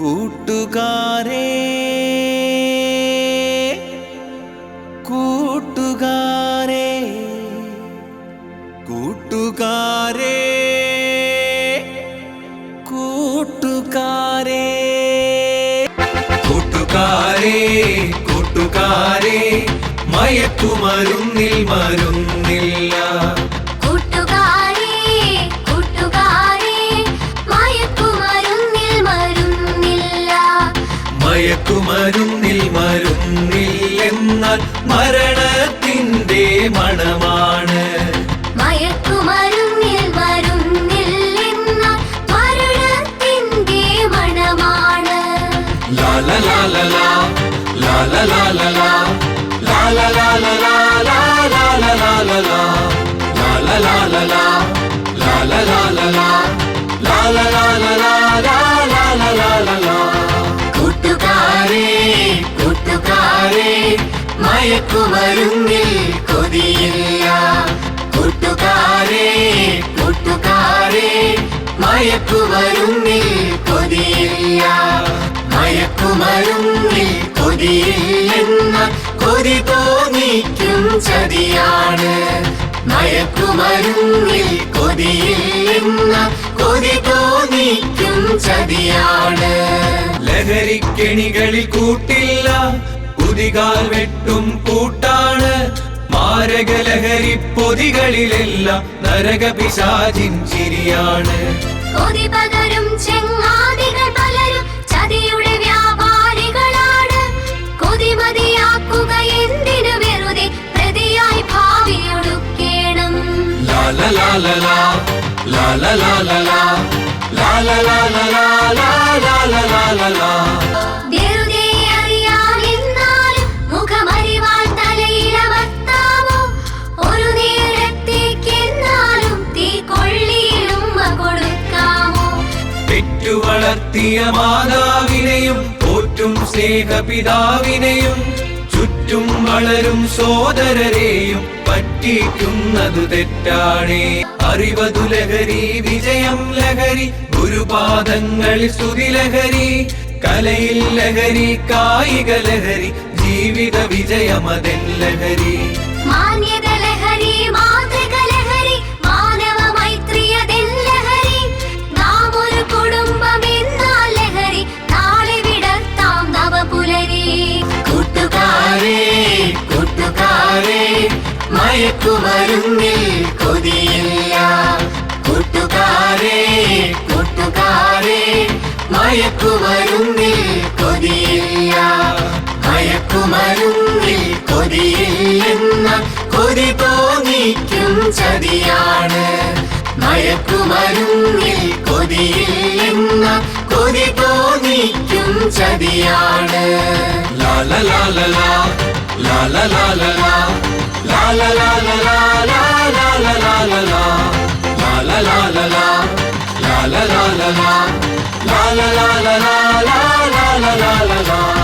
കൂട്ടുകാരേ കൂട്ടുകാരേ കൂട്ടുകാരേ കൂട്ടുകാരേ. കൂട്ടുകാരേ കൂട്ടുകാരേ മയക്കുമരുന്നിൽ മരുന്നില്ല മയക്കുമരുന്നിൽ മരുന്നില്ലെന്നാൽ മരണത്തിന്റെ മണമാണ്. മയക്കുമരുന്നിൽ മരുന്നില്ലെന്ന മരണത്തിന്റെ മണമാണ്. ലാല ലാല ലാ ലാല ലാല ലാ ലാല ലാല ലാല ലാല ലാ ലാല ലാല ലാ ലാല ലാല ലാ ലാല മയക്കുമരുന്നിൽ കൊതിയില്ല. കൂട്ടുകാരേ കൂട്ടുകാരേ മയക്കുമരുന്നിൽ കൊതിയില്ല. മയക്കുമരുന്നിൽ കൊതിയില്ലെന്ന കൊതി തോന്നിക്കും ചതിയാണ്. മയക്കുമരുന്നിൽ കൊതിയില്ലെന്ന കൊതി തോന്നിക്കും ചതിയാണ്. ലഹരിക്കെണികളിൽ കൂട്ടില്ല. കുതികാൽ വെട്ടും കൂട്ടാണ് മാരകലഹരി പൊതികളിലെല്ലാം നരക പിശാചിൻ ചിരിയാണ് കൊതി പകരും ചെങ്ങാതികൾ പലരും ചതിയുടെ വ്യാപാരികളാണ് കൊതിമതിയാക്കുക എന്തിനു വെറുതെ പ്രതിയായി ഭാവിയൊടുക്കേണം ലാല ലാല ലാല ലാല ലാല ലാല വളർത്തിയ മാതാവിനെയും പോറ്റും സ്നേഹപിതാവിനെയും ചുറ്റും വളരും സോദരരെയും പറ്റിക്കുന്നതു തെറ്റാണേ. അറിവതു ലഹരി വിജയം ലഹരി ഗുരുപാദങ്ങളിൽ സ്തുതി ലഹരി കലയിൽ ലഹരി കായിക ലഹരി ജീവിത വിജയമതൻ ലഹരി. മാന്യത ലഹരി മാതൃക കൂട്ടുകാരേ കൂട്ടുകാരേ മയക്കുമരുന്നിൽ കൊതിയില്ല. കൂട്ടുകാരേ കൂട്ടുകാരേ മയക്കുമരുന്നിൽ കൊതിയില്ല. മയക്കുമരുന്നിൽ കൊതിയില്ലെന്ന കൊതി തോന്നിക്കും ചതിയാണ്. മയക്കുമരുന്നിൽ കൊതിയില്ലെന്ന കൊതി തോന്നിക്കും ചതിയാണ് ലാല ലാല ലാ ലാല ലാല ലാ ലാല ലാല ലാ ലാല ലാല ലാ ലാല ലാല ലാ ലാല ലാല